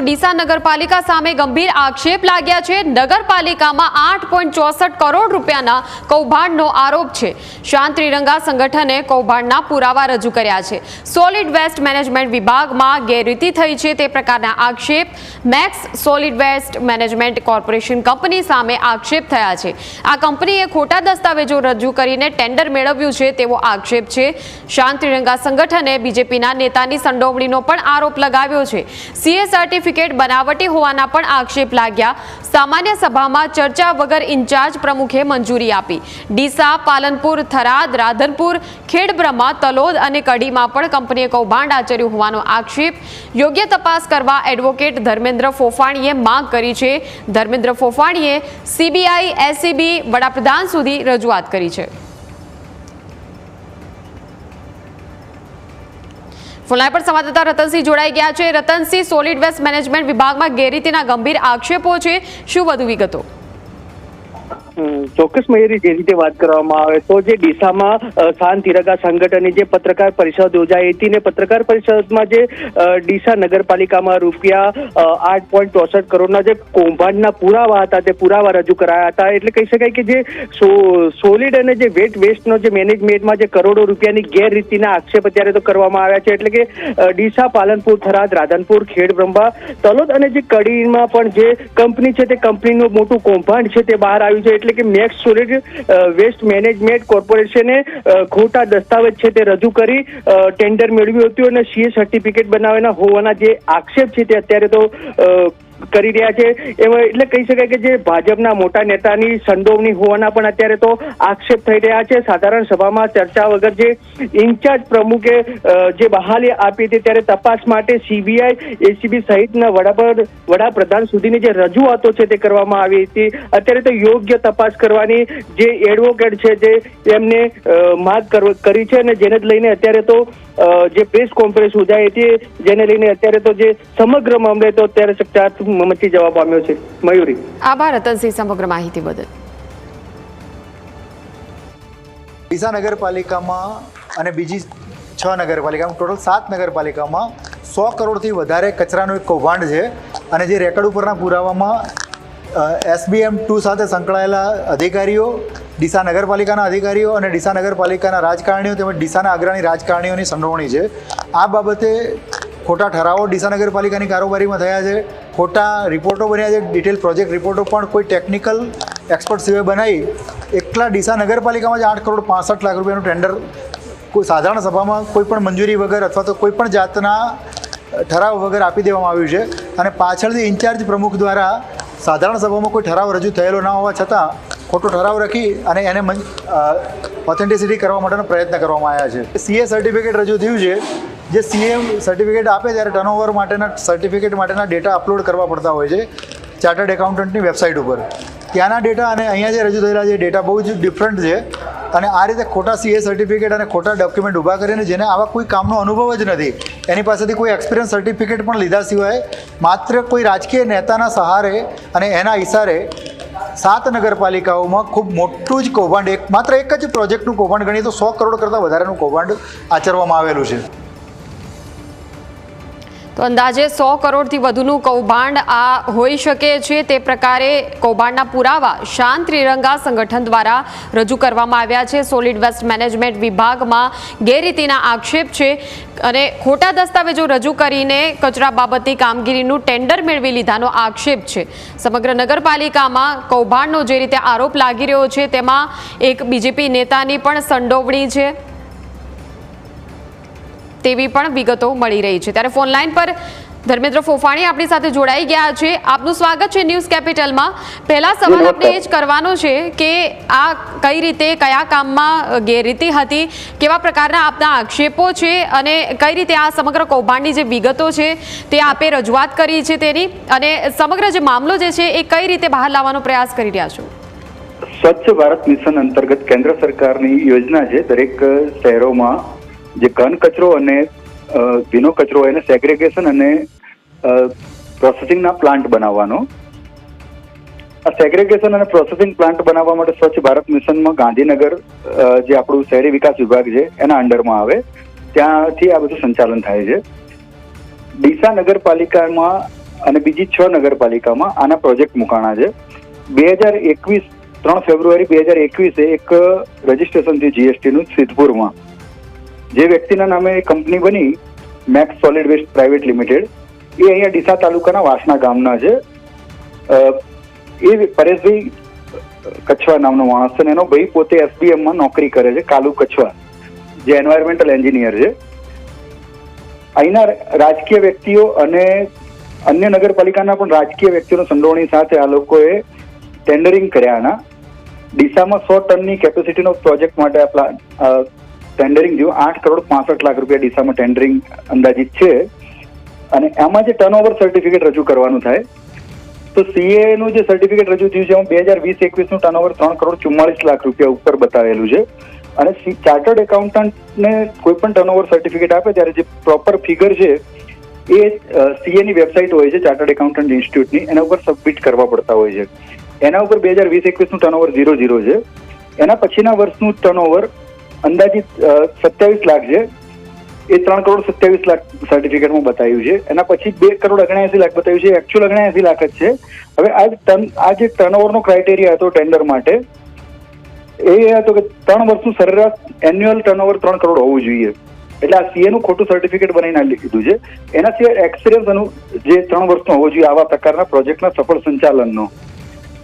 ડીસા નગરપાલિકા સામે ગંભીર આક્ષેપ લાગ્યા છે. નગરપાલિકામાં આઠ કરોડ રૂપિયાના કૌભાંડનો આરોપ છે. શાંત ત્રિરંગા સંગઠને કૌભાંડના પુરાવા રજૂ કર્યા છે. સોલિડ વેસ્ટ મેનેજમેન્ટ વિભાગમાં ગેરરીતિ થઈ છે તે પ્રકારના આક્ષેપ. Max solid waste management corporation company સામે આક્ષેપ થયા છે. આ કંપનીએ ખોટા દસ્તાવેજો રજૂ કરીને ટેન્ડર મેળવ્યું છે તેવો આક્ષેપ છે. શાંત ત્રિરંગા સંગઠને બીજેપીના નેતાની સંડોવણીનો પણ આરોપ લગાવ્યો છે. સીએ સર્ટિફિકેટ બનાવટી હોવાના પણ આક્ષેપ લાગ્યા. સામાન્ય સભામાં ચર્ચા વગર ઇન્ચાર્જ પ્રમુખે મંજૂરી આપી. ડીસા, પાલનપુર, થરાદ, રાધનપુર, ખેડબ્રહ્મા, તલોદ અને કડીમાં પણ કંપનીએ કૌભાંડ આચર્યું હોવાનો આક્ષેપ. યોગ્ય તપાસ કરવા એડવોકેટ ધર્મેન્દ્ર ફોફાણીએ માંગ કરી છે. ધર્મેન્દ્ર ફોફાણીએ સીબીઆઈ એસીબી વડાપ્રધાન સુધી રજૂઆત કરી છે. ફોનલાઈન પર સંવાદદાતા રતનસિંહ જોડાઈ ગયા છે. રતનસિંહ સોલિડ વેસ્ટ મેનેજમેન્ટ વિભાગમાં ગેરરીતિના ગંભીર આક્ષેપો છે. શું વધુ વિગતો? હમ, ચોક્કસ મયુરી જે રીતે વાત કરવામાં આવે તો જે ડીસામાં શાંત તિરંગા સંગઠનની જે પત્રકાર પરિષદ યોજાઈ હતી ને પત્રકાર પરિષદમાં જે ડીસા નગરપાલિકામાં રૂપિયા આઠ પોઈન્ટ ચોસઠ કરોડના જે કૌભાંડના પુરાવા હતા તે પુરાવા રજૂ કરાયા હતા. એટલે કહી શકાય કે જે સોલિડ અને જે વેટ વેસ્ટનો જે મેનેજમેન્ટમાં જે કરોડો રૂપિયાની ગેરરીતિના આક્ષેપ અત્યારે તો કરવામાં આવ્યા છે. એટલે કે ડીસા પાલનપુર થરાદ રાધનપુર ખેડબ્રહ્મા તલોદ અને જે કડીમાં પણ જે કંપની છે તે કંપનીનું મોટું કૌભાંડ છે તે બહાર આવ્યું છે. એટલે કે મેક્સ સોલિડ વેસ્ટ મેનેજમેન્ટ કોર્પોરેશને ખોટા દસ્તાવેજ છે તે રજૂ કરી ટેન્ડર મેળવ્યું હતું અને સીએ સર્ટિફિકેટ બનાવેલા હોવાના જે આક્ષેપ છે તે અત્યારે તો અ, કરી રહ્યા છે. એમાં એટલે કહી શકાય કે જે ભાજપના મોટા નેતાની સંડોવણી હોવાના પણ અત્યારે તો આક્ષેપ થઈ રહ્યા છે. સાધારણ સભામાં ચર્ચા વગર જે ઇન્ચાર્જ પ્રમુખે જે બહાલી આપી હતી ત્યારે તપાસ માટે સીબીઆઈ એસીબી સહિતના વડાપ્રધાન વડાપ્રધાન સુધીની જે રજૂઆતો છે તે કરવામાં આવી હતી. અત્યારે તો યોગ્ય તપાસ કરવાની જે એડવોકેટ છે જે એમને માગ કરી છે અને જેને લઈને અત્યારે તો જે પ્રેસ કોન્ફરન્સ યોજાઈ હતી જેને લઈને અત્યારે તો જે સમગ્ર મામલે તો અત્યારે ચકચાર મચી જવા પામ્યો છે. મયુરી. આભાર રતનસિંહ સમગ્ર માહિતી બદલ. ડીસા નગરપાલિકામાં અને બીજી છ નગરપાલિકામાં ટોટલ સાત નગરપાલિકામાં સો કરોડથી વધારે કચરાનું એક કૌભાંડ છે. અને જે રેકર્ડ ઉપરના પુરાવામાં એસબીએમ ટુ સાથે સંકળાયેલા અધિકારીઓ ડીસા નગરપાલિકાના અધિકારીઓ અને ડીસા નગરપાલિકાના રાજકારણીઓ તેમજ ડીસાના અગ્રણી રાજકારણીઓની સંડોવણી છે. આ બાબતે ખોટા ઠરાવો ડીસા નગરપાલિકાની કારોબારીમાં થયા છે. ખોટા રિપોર્ટો બન્યા છે. ડિટેલ પ્રોજેક્ટ રિપોર્ટો પણ કોઈ ટેકનિકલ એક્સપર્ટ સિવાય બનાવી એકલા ડીસા નગરપાલિકામાં જ આઠ કરોડ પાસઠ લાખ રૂપિયાનું ટેન્ડર કોઈ સાધારણ સભામાં કોઈ પણ મંજૂરી વગર અથવા તો કોઈ પણ જાતના ઠરાવ વગર આપી દેવામાં આવ્યું છે. અને પાછળથી ઇન્ચાર્જ પ્રમુખ દ્વારા સાધારણ સભામાં કોઈ ઠરાવ રજૂ થયેલો ના હોવા છતાં ખોટો ઠરાવ રાખી અને એને ઓથેન્ટિસિટી કરવા માટેનો પ્રયત્ન કરવામાં આવ્યા છે. સીએ સર્ટિફિકેટ રજૂ થયું છે. જે સીએમ સર્ટિફિકેટ આપે ત્યારે ટર્નઓવર માટેના સર્ટિફિકેટ માટેના ડેટા અપલોડ કરવા પડતા હોય છે ચાર્ટર્ડ એકાઉન્ટન્ટની વેબસાઇટ ઉપર. ત્યાંના ડેટા અને અહીંયા જે રજૂ થયેલા છે ડેટા બહુ જ ડિફરન્ટ છે અને આ રીતે ખોટા સીએ સર્ટિફિકેટ અને ખોટા ડોક્યુમેન્ટ ઊભા કરીને જેને આવા કોઈ કામનો અનુભવ જ નથી, એની પાસેથી કોઈ એક્સપિરિયન્સ સર્ટિફિકેટ પણ લીધા સિવાય માત્ર કોઈ રાજકીય નેતાના સહારે અને એના ઇશારે સાત નગરપાલિકાઓમાં ખૂબ મોટું જ કૌભાંડ, એક માત્ર એક જ પ્રોજેક્ટનું કૌભાંડ ગણીએ તો સો કરોડ કરતાં વધારેનું કૌભાંડ આચરવામાં આવેલું છે. તો અંદાજે સો કરોડથી વધુનું કૌભાંડ આ હોઈ શકે છે. તે પ્રકારે કૌભાંડના પુરાવા શાંત ત્રિરંગા સંગઠન દ્વારા રજૂ કરવામાં આવ્યા છે. સોલિડ વેસ્ટ મેનેજમેન્ટ વિભાગમાં ગેરરીતિના આક્ષેપ છે અને ખોટા દસ્તાવેજો રજૂ કરીને કચરા બાબતની કામગીરીનું ટેન્ડર મેળવી લીધાનો આક્ષેપ છે. સમગ્ર નગરપાલિકામાં કૌભાંડનો જે રીતે આરોપ લાગી રહ્યો છે, તેમાં એક બીજેપી નેતાની પણ સંડોવણી છે. તેવી પણ વિગતો મળી રહી છે. ત્યારે ફોન લાઈન પર ધર્મેન્દ્ર ફોફાણી આપણી સાથે જોડાઈ ગયા છે. આપનું સ્વાગત છે ન્યૂઝ કેપિટલમાં. પહેલા સવાલ આપણે એ જ કરવાનો છે કે આ કઈ રીતે કયા કામમાં ગેરરીતિ હતી કેવા પ્રકારના આપના આક્ષેપો છે અને કઈ રીતે આ સમગ્ર કૌભાંડની જે વિગતો છે તે આપે રજૂઆત કરી છે તેની અને સમગ્ર જે મામલો જે છે એ કઈ રીતે બહાર લાવવાનો પ્રયાસ કરી રહ્યા છો? સ્વચ્છ ભારત મિશન અંતર્ગત કેન્દ્ર સરકારની યોજના છે. દરેક શહેરોમાં જે ઘન કચરો અને ભીનો કચરો એને સેગ્રેગેશન અને પ્રોસેસિંગના પ્લાન્ટ બનાવવાનો. આ સેગ્રેગેશન અને પ્રોસેસિંગ પ્લાન્ટ બનાવવા માટે સ્વચ્છ ભારત મિશનમાં ગાંધીનગર જે આપણું શહેરી વિકાસ વિભાગ છે, એના અંડરમાં આવે. ત્યાંથી આ બધું સંચાલન થાય છે. ડીસા નગરપાલિકામાં અને બીજી છ નગરપાલિકામાં આના પ્રોજેક્ટ મુકાણા છે. બે હજાર એકવીસ, ત્રણ ફેબ્રુઆરી બે હજાર એકવીસે એક રજીસ્ટ્રેશન થયું જીએસટીનું સિદ્ધપુરમાં. જે વ્યક્તિના નામે કંપની બની Max solid waste private limited એ અહીંયા ડીસા તાલુકાના વાસણા ગામના છે. એ પરેશભાઈ કચ્છવા નામનો માણસ છે એનો ભાઈ પોતે એસબીએમમાં નોકરી કરે છે, કાલુ કચ્છવા, જે એન્વાયરમેન્ટલ એન્જિનિયર છે. અહીંના રાજકીય વ્યક્તિઓ અને અન્ય નગરપાલિકાના પણ રાજકીય વ્યક્તિઓની સંડોવણી સાથે આ લોકોએ ટેન્ડરિંગ કર્યા આના. ડીસામાં સો ટનની કેપેસિટીનો પ્રોજેક્ટ માટે આ ટેન્ડરિંગ થયું આઠ કરોડ પાસઠ લાખ રૂપિયા ડીસામાં ટેન્ડરિંગ અંદાજિત છે. અને એમાં જે ટર્નઓવર સર્ટિફિકેટ રજૂ કરવાનું થાય, તો સીએ નું જે સર્ટિફિકેટ રજૂ થયું છે, એમાં બે હજાર વીસ એકવીસનું ટર્નઓવર ત્રણ કરોડ ચુમ્માળીસ લાખ રૂપિયા ઉપર બતાવેલું છે. અને ચાર્ટર્ડ એકાઉન્ટન્ટને કોઈ પણ ટર્નઓવર સર્ટિફિકેટ આપે, ત્યારે જે પ્રોપર ફિગર છે, એ સીએની વેબસાઇટ હોય છે ચાર્ટર્ડ એકાઉન્ટન્ટ ઇન્સ્ટિટ્યૂટની એના ઉપર સબમિટ કરવા પડતા હોય છે. એના ઉપર બે હજાર વીસ એકવીસનું ટર્નઓવર ઝીરો ઝીરો છે. એના પછીના વર્ષનું ટર્નઓવર અંદાજિત સત્યાવીસ લાખ છે. એ ત્રણ કરોડ સત્યાવીસ લાખ સર્ટિફિકેટમાં બતાવ્યું છે. એના પછી બે કરોડ અગણ્યાસી લાખ બતાવ્યું છે. એકચ્યુઅલ અગણ્યાસી લાખ જ છે. હવે આ આ જે ટર્નઓવરનો ક્રાઇટેરિયા હતો ટેન્ડર માટે, એ હતો કે ત્રણ વર્ષનું સરેરાશ એન્યુઅલ ટર્નઓવર ત્રણ કરોડ હોવું જોઈએ. એટલે આ સીએ નું ખોટું સર્ટિફિકેટ બનાવીને લીધું છે. એના સિવાય એક્સપિરિયન્સ જે ત્રણ વર્ષનો હોવો જોઈએ, આવા પ્રકારના પ્રોજેક્ટના સફળ સંચાલનનો.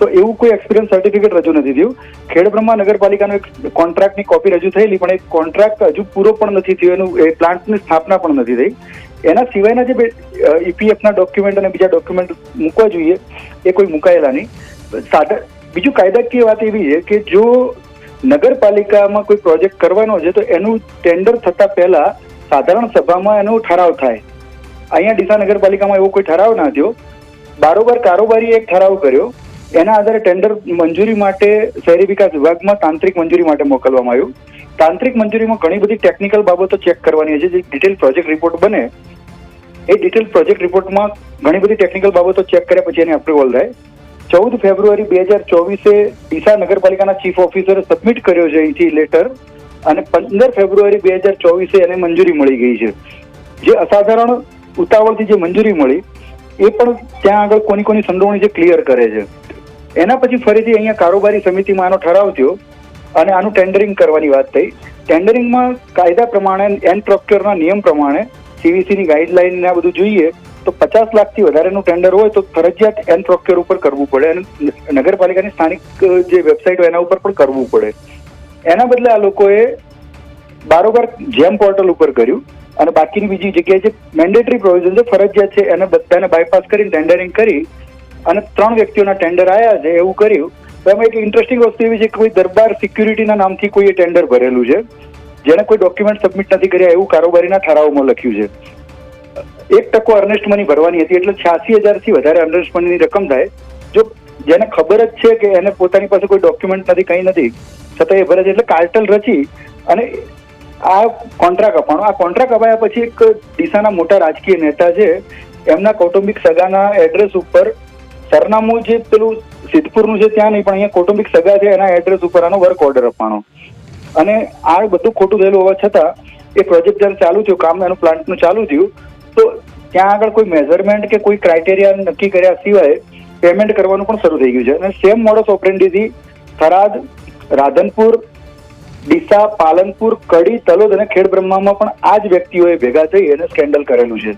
તો એવું કોઈ એક્સપિરિયન્સ સર્ટિફિકેટ રજૂ નથી થયું. ખેડબ્રહ્મા નગરપાલિકાનો એક કોન્ટ્રાક્ટની કોપી રજૂ થયેલી, પણ એ કોન્ટ્રાક્ટ હજુ પૂરો પણ નથી થયો. એનું એ પ્લાન્ટની સ્થાપના પણ નથી થઈ. એના સિવાયના જે ઈપીએફના ડોક્યુમેન્ટ અને બીજા ડોક્યુમેન્ટ મૂકવા જોઈએ, એ કોઈ મુકાયેલા નહીં. સાધા, બીજું કાયદાકીય વાત એવી છે કે જો નગરપાલિકામાં કોઈ પ્રોજેક્ટ કરવાનો છે, તો એનું ટેન્ડર થતા પહેલા સાધારણ સભામાં એનો ઠરાવ થાય. અહીંયા ડીસા નગરપાલિકામાં એવો કોઈ ઠરાવ ના થયો. બારોબાર કારોબારીએ એક ઠરાવ કર્યો એના આધારે ટેન્ડર મંજૂરી માટે શહેરી વિકાસ વિભાગમાં તાંત્રિક મંજૂરી માટે મોકલવામાં આવ્યું. તાંત્રિક મંજૂરીમાં ઘણી બધી ટેકનિકલ બાબતો ચેક કરવાની છે. જે ડિટેલ પ્રોજેક્ટ રિપોર્ટ બને, એ ડિટેલ પ્રોજેક્ટ રિપોર્ટમાં ઘણી બધી ટેકનિકલ બાબતો ચેક કર્યા પછી એને અપ્રુવલ થાય. ચૌદ ફેબ્રુઆરી બે હજાર ચોવીસે ડીસા નગરપાલિકાના ચીફ ઓફિસરે સબમિટ કર્યો છે અહીંથી લેટર અને પંદર ફેબ્રુઆરી બે હજાર ચોવીસે એને મંજૂરી મળી ગઈ છે. જે અસાધારણ ઉતાવળથી જે મંજૂરી મળી, એ પણ ત્યાં આગળ કોની કોની સંડોવણી છે ક્લિયર કરે છે. એના પછી ફરીથી અહીંયા કારોબારી સમિતિમાં આનો ઠરાવ થયો અને આનું ટેન્ડરિંગ કરવાની વાત થઈ. ટેન્ડરિંગમાં કાયદા પ્રમાણે એન પ્રોક્યોરના નિયમ પ્રમાણે સીવીસીની ગાઈડલાઈન ને આ બધું જોઈએ તો પચાસ લાખથી વધારેનું ટેન્ડર હોય તો ફરજિયાત એન પ્રોક્યોર ઉપર કરવું પડે અને નગરપાલિકાની સ્થાનિક જે વેબસાઇટ હોય એના ઉપર પણ કરવું પડે. એના બદલે આ લોકોએ બારોબાર જેમ પોર્ટલ ઉપર કર્યું અને બાકીની બીજી જગ્યાએ જે મેન્ડેટરી પ્રોવિઝન છે, ફરજિયાત છે, એને બધાને બાયપાસ કરીને ટેન્ડરિંગ કરી અને ત્રણ વ્યક્તિઓના ટેન્ડર આવ્યા છે, એવું કર્યું. તો એમાં એક ઇન્ટરેસ્ટિંગ વસ્તુ એવી છે કે કોઈ દરબાર સિક્યુરિટીના નામથી કોઈએ ટેન્ડર ભરેલું છે. જેને કોઈ ડોક્યુમેન્ટ સબમિટ નથી કર્યા, એવું કારોબારીના ઠરાવમાં લખ્યું છે. એક ટકો અર્નેસ્ટ મની ભરવાની હતી, એટલે છ્યાસી હજારથી વધારે અર્નેસ્ટ મનીની રકમ થાય. જો જેને ખબર જ છે કે એને પોતાની પાસે કોઈ ડોક્યુમેન્ટ નથી, કંઈ નથી, છતાં એ ભરે છે, એટલે કાર્ટલ રચી અને આ કોન્ટ્રાક્ટ અપાણો. આ કોન્ટ્રાક્ટ અપાયા પછી એક ડીસાના મોટા રાજકીય નેતા છે. એમના કૌટુંબિક સગાના એડ્રેસ ઉપર સરનામું જે પેલું સિદ્ધપુરનું છે ત્યાં નહીં, પણ અહીંયા કૌટુંબિક સગા છે, એના એડ્રેસ ઉપર આનો વર્ક ઓર્ડર આપવાનો. અને આ બધું ખોટું થયેલું હોવા છતાં, એ પ્રોજેક્ટ જ્યારે ચાલુ થયું, કામ એનું પ્લાન્ટનું ચાલુ થયું, તો ત્યાં આગળ કોઈ મેઝરમેન્ટ કે કોઈ ક્રાઇટેરિયા નક્કી કર્યા સિવાય પેમેન્ટ કરવાનું પણ શરૂ થઈ ગયું છે. અને સેમ મોડસ ઓપરેન્ડીથી થરાદ, રાધનપુર, ડીસા, પાલનપુર, કડી, તલોદ અને ખેડ બ્રહ્મામાં પણ આ જ વ્યક્તિઓએ ભેગા થઈ અને સ્કેન્ડલ કરેલું છે.